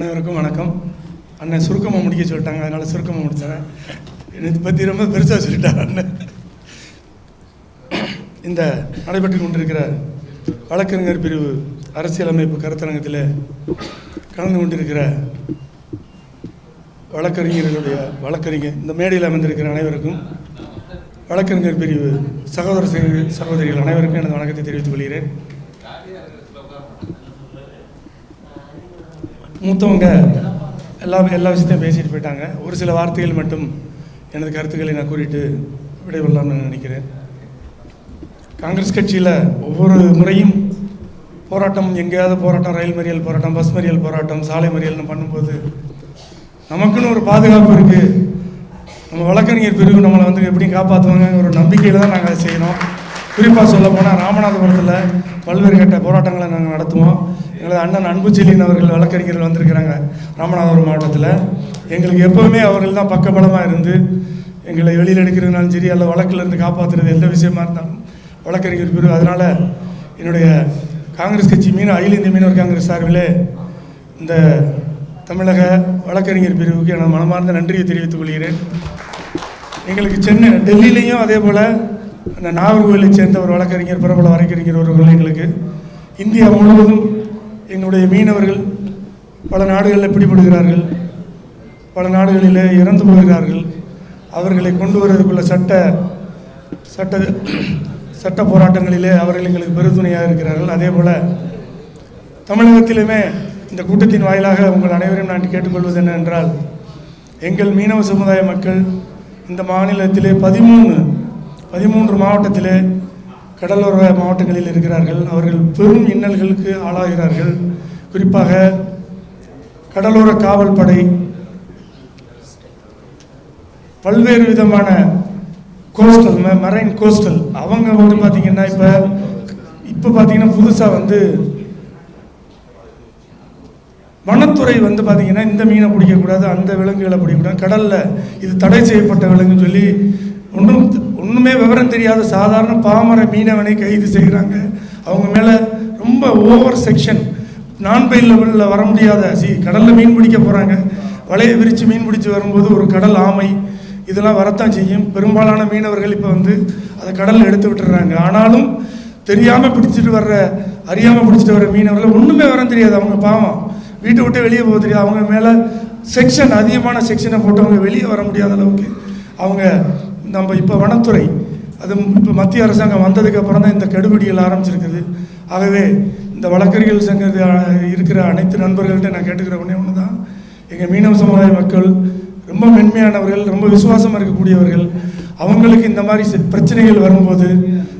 அனைவருக்கும் வணக்கம். அண்ணன் சுருக்கமாக முடிக்க சொல்லிட்டாங்க அதனால் சுருக்கமாக முடிச்சிடறேன். இதை பற்றி ரொம்ப பெருசாக சொல்லிட்டார் அண்ணன். இந்த நடைபெற்று கொண்டிருக்கிற வழக்கறிஞர் பிரிவு அரசியலமைப்பு கருத்தரங்கத்தில் கலந்து கொண்டிருக்கிற வழக்கறிஞர்களுடைய வழக்கறிஞர் இந்த மேடையில் அமைந்திருக்கிற அனைவருக்கும் வழக்கறிஞர் பிரிவு சகோதர சகோதரிகள் அனைவருக்கும் எனது வணக்கத்தை தெரிவித்துக் கொள்கிறேன். மூத்தவங்க எல்லா எல்லா விஷயத்தையும் பேசிட்டு போயிட்டாங்க. ஒரு சில வார்த்தைகள் மட்டும் எனது கருத்துக்களை நான் கூறிட்டு விடைபெறலாம்னு நினைக்கிறேன். காங்கிரஸ் கட்சியில் ஒவ்வொரு முறையும் போராட்டம் எங்கேயாவது போராட்டம் ரயில் மறியல் போராட்டம் பஸ் மறியல் போராட்டம் சாலை மறியல்னு பண்ணும்போது நமக்குன்னு ஒரு பாதுகாப்பு இருக்குது நம்ம வழக்கறிஞர் பிரிவு நம்மளை வந்து எப்படி காப்பாற்றுவாங்கங்கிற ஒரு நம்பிக்கையில் தான் நாங்கள் அதை செய்யணும். குறிப்பாக சொல்ல போனால் ராமநாதபுரத்தில் பல்வேறு கட்ட போராட்டங்களை நாங்கள் நடத்துவோம். எங்களது அண்ணன் அன்புச்செலியன் அவர்கள் வழக்கறிஞர்கள் வந்திருக்கிறாங்க ராமநாதபுரம் மாவட்டத்தில். எங்களுக்கு எப்போவுமே அவர்கள் தான் பக்கபலமாக இருந்து எங்களை வெளியில் எடுக்கிறதுனாலும் சரி அல்ல வழக்கில் இருந்து காப்பாற்றுறது எந்த விஷயமா இருந்தாலும் வழக்கறிஞர் பிரிவு. அதனால் என்னுடைய காங்கிரஸ் கட்சி மீன் அகில இந்திய மீனவர் காங்கிரஸ் சார்பிலே இந்த தமிழக வழக்கறிஞர் பிரிவுக்கு எனது மனமார்ந்த நன்றியை தெரிவித்துக் கொள்கிறேன். எங்களுக்கு சென்னை டெல்லியிலையும் அதே போல் அந்த நாகர்கோவிலை சேர்ந்த ஒரு வழக்கறிஞர் பிரபல வழக்கறிஞர் ஒருவர்கள் எங்களுக்கு. இந்தியா முழுவதும் எங்களுடைய மீனவர்கள் பல நாடுகளில் பிடிபடுகிறார்கள் பல நாடுகளில் இறந்து போகிறார்கள். அவர்களை கொண்டு வருவதற்குள்ள சட்ட சட்ட சட்ட போராட்டங்களிலே அவர்கள் எங்களுக்கு பெருதுணையாக இருக்கிறார்கள். அதே போல் தமிழகத்திலுமே இந்த கூட்டத்தின் வாயிலாக உங்கள் அனைவரையும் நான் கேட்டுக்கொள்வது என்னவென்றால் எங்கள் மீனவ சமுதாய மக்கள் இந்த மாநிலத்திலே பதிமூணு பதிமூன்று மாவட்டத்திலே கடலோர மாவட்டங்களில் இருக்கிறார்கள். அவர்கள் பெரும் இன்னல்களுக்கு ஆளாகிறார்கள். குறிப்பாக கடலோர காவல் படை பல்வேறு விதமான கோஸ்டல் மரைன் கோஸ்டல் அவங்க வந்து பார்த்தீங்கன்னா இப்போ இப்போ பார்த்தீங்கன்னா புதுசாக வந்து வனத்துறை வந்து பார்த்தீங்கன்னா இந்த மீனை பிடிக்கக்கூடாது அந்த விலங்குகளை பிடிக்கக்கூடாது கடலில் இது தடை செய்யப்பட்ட விலங்குன்னு சொல்லி ஒன்றும் ஒன்றுமே விவரம் தெரியாத சாதாரண பாமர மீனவனை கைது செய்கிறாங்க. அவங்க மேலே ரொம்ப ஓவர் செக்ஷன் நான் பெயில் லெவலில் வர முடியாத சி கடலில் மீன் பிடிக்க போகிறாங்க வலையை விரித்து மீன் பிடிச்சி வரும்போது ஒரு கடல் ஆமை. இதெல்லாம் வரத்தான் செய்யும். பெரும்பாலான மீனவர்கள் இப்போ வந்து அதை கடலில் எடுத்து விட்டுறாங்க. ஆனாலும் தெரியாமல் பிடிச்சிட்டு வர்ற அறியாமல் பிடிச்சிட்டு வர மீனவர்கள் ஒன்றுமே வரம் தெரியாது. அவங்க பாவம். வீட்டை விட்டு வெளியே போக தெரியாது. அவங்க மேலே செக்ஷன் அதிகமான செக்ஷனை போட்டு அவங்க வெளியே வர முடியாத அளவுக்கு அவங்க நம்ம இப்போ வனத்துறை அது இப்போ மத்திய அரசாங்கம் வந்ததுக்கப்புறம் தான் இந்த கெடுபிடிகள் ஆரம்பிச்சிருக்குது. ஆகவே இந்த வழக்கறிஞர்கள் சங்க இருக்கிற அனைத்து நண்பர்கள்ட்ட நான் கேட்டுக்கிற ஒன்றே ஒன்று தான் எங்கள் மீனவ சமுதாய மக்கள் ரொம்ப மென்மையானவர்கள் ரொம்ப விசுவாசமாக இருக்கக்கூடியவர்கள் அவங்களுக்கு இந்த மாதிரி பிரச்சனைகள் வரும்போது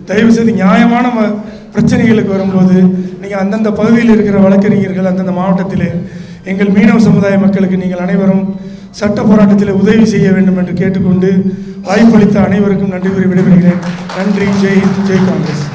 தயவு செய்து நியாயமான ம- பிரச்சனைகளுக்கு வரும்போது நீங்கள் அந்தந்த பகுதியில் இருக்கிற வழக்கறிஞர்கள் அந்தந்த மாவட்டத்திலே எங்கள் மீனவ சமுதாய மக்களுக்கு நீங்கள் அனைவரும் சட்ட போராட்டத்தில் உதவி செய்ய வேண்டும் என்று கேட்டுக்கொண்டு வாய்ப்பளித்த அனைவருக்கும் நன்றி கூறி விடைபெறுகிறேன். நன்றி. ஜெய் ஹிந்த், ஜெய் காங்கிரஸ்.